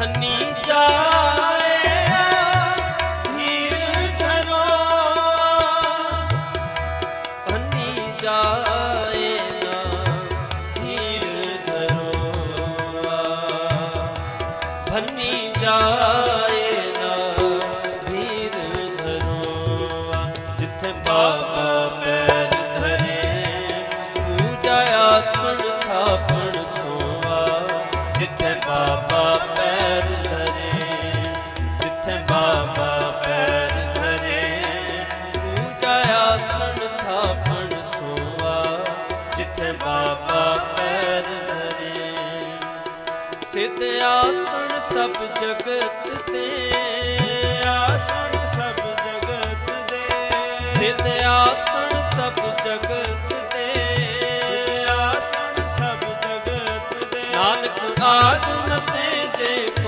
ਭੰਨੀ ਜਾਏ ਧੀਰ ਧਰੋ ਭੰਨੀ ਜਾਏ ਨਾ ਧੀਰ ਧਰੋ ਭੰਨੀ ਜਾਏ ਨਾ ਧੀਰ ਧਰੋ ਜਿੱਥੇ ਬਾਬਾ ਪੈਰ ਧਰੇ ਪੂਜਾ ਆਸਣ ਥਾਪਣ ਜਿੱਥੇ ਬਾਬਾ ਪੈਰ ਧਰੇ, ਜਿੱਥੇ ਬਾਬਾ ਪੈਰ ਧਰੇ। ਪੂਜਾ ਆਸਣ ਥਾਪਣ ਸੋਆ, ਜਿੱਥੇ ਬਾਬਾ ਪੈਰ ਧਰੇ। ਸਿੱਧ ਆਸਣ ਸਭ ਜਗਤ ਤੇ, ਆਸਣ ਸਭ ਜਗਤ ਦੇ। ਸਿੱਧ ਆਸਣ ਸਭ ਜਗਤ ਤੇ, ਆਸਣ ਸਭ ਜਗਤ ਦੇ। ਨਾਨਕ ਆਦਮ ਤੇ ਜੇ